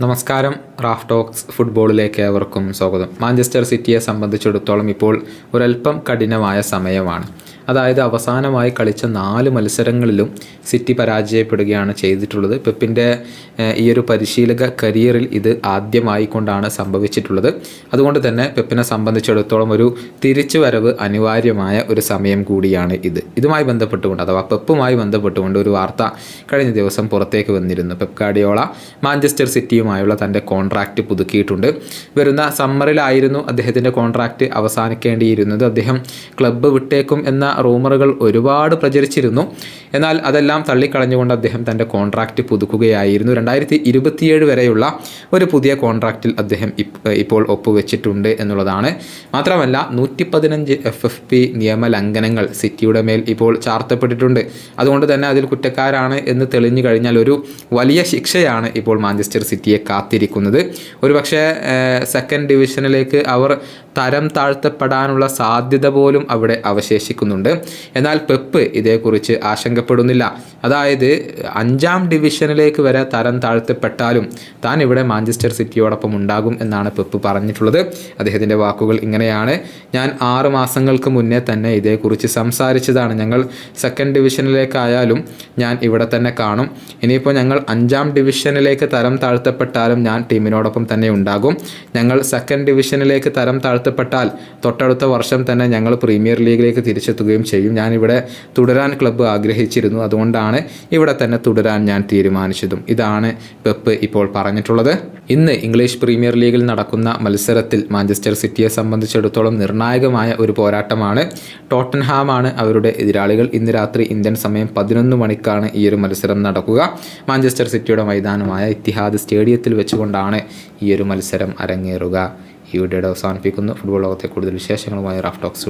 നമസ്കാരം. Raf talks ഫുട്ബോളിലേക്ക് ഏവർക്കും സ്വാഗതം. മാഞ്ചസ്റ്റർ സിറ്റിയെ സംബന്ധിച്ചിടത്തോളം ഇപ്പോൾ ഒരല്പം കഠിനമായ സമയമാണ്. അതായത് അവസാനമായി കളിച്ച നാല് മത്സരങ്ങളിലും സിറ്റി പരാജയപ്പെടുകയാണ് ചെയ്തിട്ടുള്ളത്. പെപ്പിന്റെ ഈ ഒരു പരിശീലക കരിയറിൽ ഇത് ആദ്യമായി കൊണ്ടാണ് സംഭവിച്ചിട്ടുള്ളത്. അതുകൊണ്ട് തന്നെ പെപ്പിനെ സംബന്ധിച്ചിടത്തോളം ഒരു തിരിച്ചുവരവ് അനിവാര്യമായ ഒരു സമയം കൂടിയാണ് ഇത്. ഇതുമായി ബന്ധപ്പെട്ടുകൊണ്ട് അഥവാ പെപ്പുമായി ബന്ധപ്പെട്ടുകൊണ്ട് ഒരു വാർത്ത കഴിഞ്ഞ ദിവസം പുറത്തേക്ക് വന്നിരുന്നു. പെപ്പ് ഗാഡിയോള മാഞ്ചസ്റ്റർ സിറ്റിയുമായുള്ള തന്റെ കോൺട്രാക്റ്റ് പുതുക്കിയിട്ടുണ്ട്. വരുന്ന സമ്മറിലായിരുന്നു അദ്ദേഹത്തിന്റെ കോൺട്രാക്റ്റ് അവസാനിക്കേണ്ടിയിരുന്നത്. അദ്ദേഹം ക്ലബ്ബ് വിട്ടേക്കും എന്ന റൂമറുകൾ ഒരുപാട് പ്രചരിച്ചിരുന്നു. എന്നാൽ അതെല്ലാം തള്ളിക്കളഞ്ഞുകൊണ്ട് അദ്ദേഹം തന്റെ കോൺട്രാക്റ്റ് പുതുക്കുകയായിരുന്നു. രണ്ടായിരത്തി ഇരുപത്തിയേഴ് വരെയുള്ള ഒരു പുതിയ കോൺട്രാക്റ്റിൽ അദ്ദേഹം ഇപ്പോൾ ഒപ്പുവെച്ചിട്ടുണ്ട് എന്നുള്ളതാണ്. മാത്രമല്ല നൂറ്റി പതിനഞ്ച് എഫ് എഫ് പി നിയമലംഘനങ്ങൾ സിറ്റിയുടെ മേൽ ഇപ്പോൾ ചാർത്തപ്പെട്ടിട്ടുണ്ട്. അതുകൊണ്ട് തന്നെ അതിൽ കുറ്റക്കാരാണ് എന്ന് തെളിഞ്ഞു കഴിഞ്ഞാൽ ഒരു വലിയ ശിക്ഷയാണ് ഇപ്പോൾ മാഞ്ചസ്റ്റർ സിറ്റിയെ കാത്തിരിക്കുന്നത്. ഒരുപക്ഷെ സെക്കൻഡ് ഡിവിഷനിലേക്ക് അവർ തരം താഴ്ത്തപ്പെടാനുള്ള സാധ്യത പോലും അവിടെ അവശേഷിക്കുന്നുണ്ട്. എന്നാൽ പെപ്പ് ഇതേക്കുറിച്ച് ആശങ്കപ്പെടുന്നില്ല. അതായത് അഞ്ചാം ഡിവിഷനിലേക്ക് വരെ തരം താഴ്ത്തപ്പെട്ടാലും താൻ ഇവിടെ മാഞ്ചസ്റ്റർ സിറ്റിയോടൊപ്പം ഉണ്ടാകും എന്നാണ് പെപ്പ് പറഞ്ഞിട്ടുള്ളത്. അദ്ദേഹത്തിന്റെ വാക്കുകൾ ഇങ്ങനെയാണ്. ഞാൻ ആറ് മാസങ്ങൾക്ക് മുന്നേ തന്നെ ഇതേക്കുറിച്ച് സംസാരിച്ചതാണ്. ഞങ്ങൾ സെക്കൻഡ് ഡിവിഷനിലേക്കായാലും ഞാൻ ഇവിടെ തന്നെ കാണും. ഇനിയിപ്പോൾ ഞങ്ങൾ അഞ്ചാം ഡിവിഷനിലേക്ക് തരം താഴ്ത്തപ്പെട്ടാലും ഞാൻ ടീമിനോടൊപ്പം തന്നെ ഉണ്ടാകും. ഞങ്ങൾ സെക്കൻഡ് ഡിവിഷനിലേക്ക് തരം താഴ്ത്തപ്പെട്ടാൽ തൊട്ടടുത്ത വർഷം തന്നെ ഞങ്ങൾ പ്രീമിയർ ലീഗിലേക്ക് തിരിച്ചെത്തുകയും ചെയ്യും. ഞാനിവിടെ തുടരാൻ ക്ലബ്ബ് ആഗ്രഹിച്ചിരുന്നു. അതുകൊണ്ടാണ് ഇവിടെ തന്നെ തുടരാൻ ഞാൻ തീരുമാനിച്ചതും. ഇതാണ് പെപ്പ് ഇപ്പോൾ പറഞ്ഞിട്ടുള്ളത്. ഇന്ന് ഇംഗ്ലീഷ് പ്രീമിയർ ലീഗിൽ നടക്കുന്ന മത്സരത്തിൽ മാഞ്ചസ്റ്റർ സിറ്റിയെ സംബന്ധിച്ചിടത്തോളം നിർണായകമായ ഒരു പോരാട്ടമാണ്. ടോട്ടൻഹാമാണ് അവരുടെ എതിരാളികൾ. ഇന്ന് രാത്രി ഇന്ത്യൻ സമയം പതിനൊന്ന് മണിക്കാണ് ഈ ഒരു മത്സരം നടക്കുക. മാഞ്ചസ്റ്റർ സിറ്റിയുടെ മൈതാനമായ ഇത്തിഹാദ് സ്റ്റേഡിയത്തിൽ വെച്ചുകൊണ്ടാണ് ഈ ഒരു മത്സരം അരങ്ങേറുക. ഈ വീഡിയോയുടെ അവസാനിപ്പിക്കുന്നു. ഫുട്ബോൾ ലോകത്തെ കൂടുതൽ വിശേഷങ്ങളുമായി റാഫ് ടോക്സ്